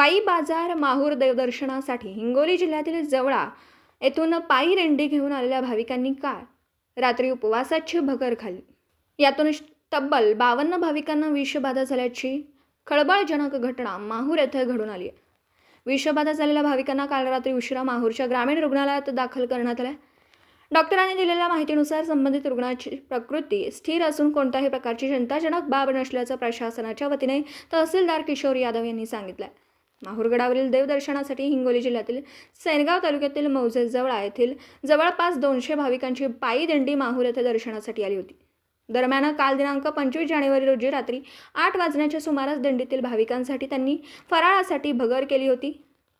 वाई बाजार माहूर देवदर्शनासाठी हिंगोली जिल्ह्यातील जवळा येथून पायी रेंडी घेऊन आलेल्या भाविकांनी काल रात्री उपवासाची भगर खाल्ली. यातून तब्बल बावन्न भाविकांना विषबाधा झाल्याची खळबळजनक घटना माहूर येथे घडून आली आहे. विषबाधा झालेल्या भाविकांना काल रात्री उशिरा माहूरच्या ग्रामीण रुग्णालयात दाखल करण्यात आलं डॉक्टरांनी दिलेल्या माहितीनुसार संबंधित रुग्णाची प्रकृती स्थिर असून कोणत्याही प्रकारची चिंताजनक बाब नसल्याचं प्रशासनाच्या वतीने तहसीलदार किशोर यादव यांनी सांगितलं माहूरगडावरील देवदर्शनासाठी हिंगोली जिल्ह्यातील सेनगाव तालुक्यातील मौजेजवळा येथील जवळपास दोनशे भाविकांची पायी दिंडी माहूर येथे दर्शनासाठी आली होती. दरम्यान काल दिनांक पंचवीस जानेवारी रोजी रात्री आठ वाजण्याच्या सुमारास दिंडीतील भाविकांसाठी त्यांनी फराळासाठी भगर केली होती.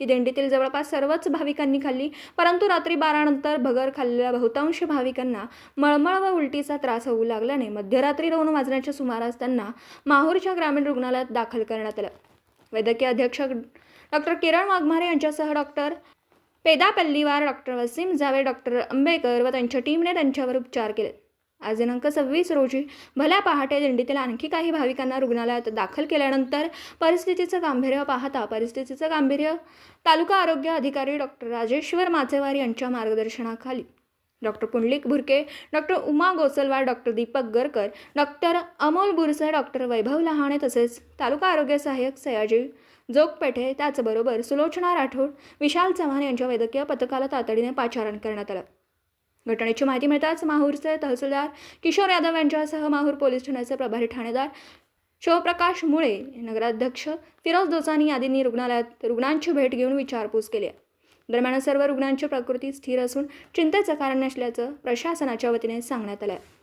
ती दिंडीतील जवळपास सर्वच भाविकांनी खाल्ली परंतु रात्री बारानंतर भगर खाल्लेल्या बहुतांश भाविकांना मळमळ व उलटीचा त्रास होऊ लागल्याने मध्यरात्री दोन वाजण्याच्या सुमारास त्यांना माहूरच्या ग्रामीण रुग्णालयात दाखल करण्यात आलं. वैद्यकीय अध्यक्ष डॉक्टर किरण वाघमारे यांच्यासह डॉक्टर पेदा पल्लीवार डॉक्टर वसीम जावे डॉक्टर आंबेकर व त्यांच्या टीमने त्यांच्यावर उपचार केले. आज दिनांक सव्वीस रोजी भल्या पहाटे दिंडीतील आणखी काही भाविकांना रुग्णालयात दाखल केल्यानंतर परिस्थितीचं गांभीर्य पाहता परिस्थितीचं गांभीर्य तालुका आरोग्य अधिकारी डॉक्टर राजेश्वर माचेवार यांच्या मार्गदर्शनाखाली doctor Pundlik Bhurke doctor Uma Gosalwar doctor Deepak Garkar doctor Amol Burse doctor Vaibhav Lahane तसेच तालुका आरोग्य सहाय्यक सयाजी जोगपेठे त्याचबरोबर सुलोचना राठोड विशाल चव्हाण यांच्या वैद्यकीय पथकाला तातडीने पाचारण करण्यात आलं. घटनेची माहिती मिळताच माहूरचे तहसीलदार किशोर यादव यांच्यासह माहूर पोलीस ठाण्याचे प्रभारी ठाणेदार शिवप्रकाश मुळे नगराध्यक्ष फिरोज दोसानी आदींनी रुग्णालयात रुग्णांची भेट घेऊन विचारपूस केली आहे. दरम्यान सर्व रुग्णांची प्रकृती स्थिर असून चिंतेचं कारण नसल्याचं प्रशासनाच्या वतीने सांगण्यात आलं आहे